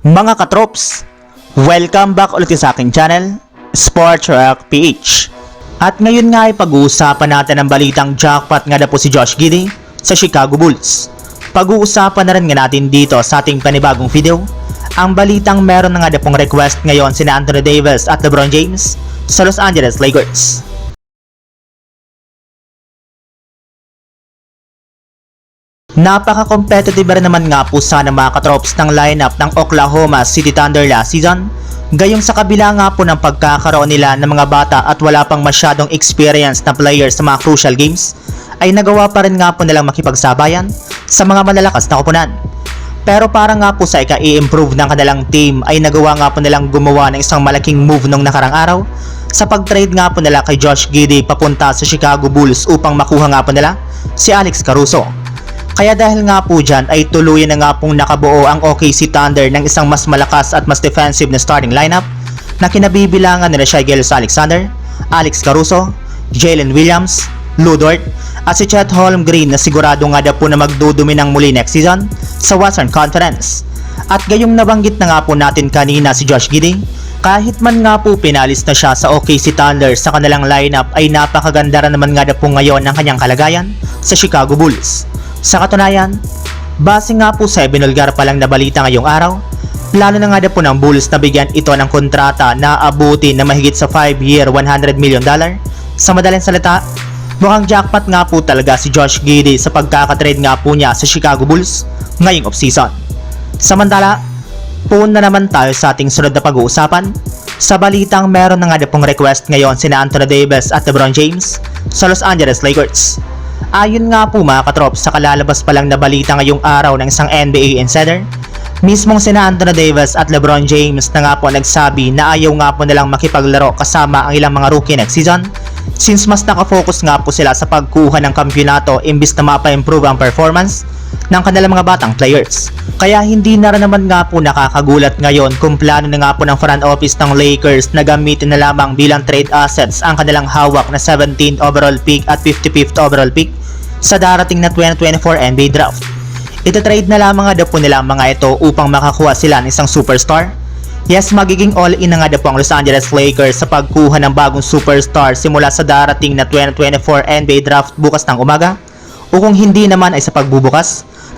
Mga katrops, welcome back ulit sa aking channel, Sports Rock PH. At ngayon nga ay pag-uusapan natin ang balitang jackpot nga na po si Josh Giddey sa Chicago Bulls. Pag-uusapan na rin nga natin dito sa ating panibagong video, ang balitang meron na nga na pong request ngayon sina Anthony Davis at LeBron James sa Los Angeles Lakers. Napaka-competitive rin naman nga po sana mga katrops ng lineup ng Oklahoma City Thunder last season. Gayong sa kabila nga po ng pagkakaroon nila ng mga bata at wala pang masyadong experience na players sa mga crucial games, ay nagawa pa rin nga po nilang makipagsabayan sa mga malalakas na koponan. Pero para nga po sa ika-i-improve ng kanilang team ay nagawa nga po nilang gumawa ng isang malaking move nung nakarang araw sa pag-trade nga po nila kay Josh Giddey papunta sa Chicago Bulls upang makuha nga po nila si Alex Caruso. Kaya dahil nga po dyan ay tuluyan na nga pong nakabuo ang OKC Thunder ng isang mas malakas at mas defensive na starting lineup na kinabibilangan nila Gilgeous Alexander, Alex Caruso, Jalen Williams, Lou Dort, at si Chet Holmgren na sigurado nga daw po na magdudumi ng muli next season sa Western Conference. At gayong nabanggit na nga po natin kanina si Josh Giddey, kahit man nga po pinalis na siya sa OKC Thunder sa kanilang lineup ay napakaganda naman nga daw po ngayon ng kanyang kalagayan sa Chicago Bulls. Sa katunayan, base nga po sa ibinulgar pa lang na balita ngayong araw, plano na nga daw po ng Bulls na bigyan ito ng kontrata na abuti na mahigit sa 5-year 100 million dollar. Sa madaling salita, mukhang jackpot nga po talaga si Josh Giddey sa pagkakatrade nga po niya sa Chicago Bulls ngayong offseason. Samantala, puun na naman tayo sa ating sunod na pag-uusapan. Sa balitang meron na nga daw pong request ngayon sina Anthony Davis at LeBron James sa Los Angeles Lakers. Ayon nga po mga katrop sa kalalabas pa lang na balita ngayong araw ng isang NBA insider, mismong sina Anthony Davis at LeBron James na nga po nagsabi na ayaw nga po nilang makipaglaro kasama ang ilang mga rookie next season since mas nakafocus nga po sila sa pagkuha ng kampyonato imbis na mapa-improve ang performance ng kanilang mga batang players. Kaya hindi na rin naman nga po nakakagulat ngayon kung plano na nga po ng front office ng Lakers na gamitin na lamang bilang trade assets ang kanilang hawak na 17th overall pick at 55th overall pick sa darating na 2024 NBA Draft. Ito-trade na lamang nga daw po nila mga ito upang makakuha sila ng isang superstar. Yes, magiging all-in na nga po ang Los Angeles Lakers sa pagkuha ng bagong superstar simula sa darating na 2024 NBA Draft bukas ng umaga o kung hindi naman ay sa pagbubukas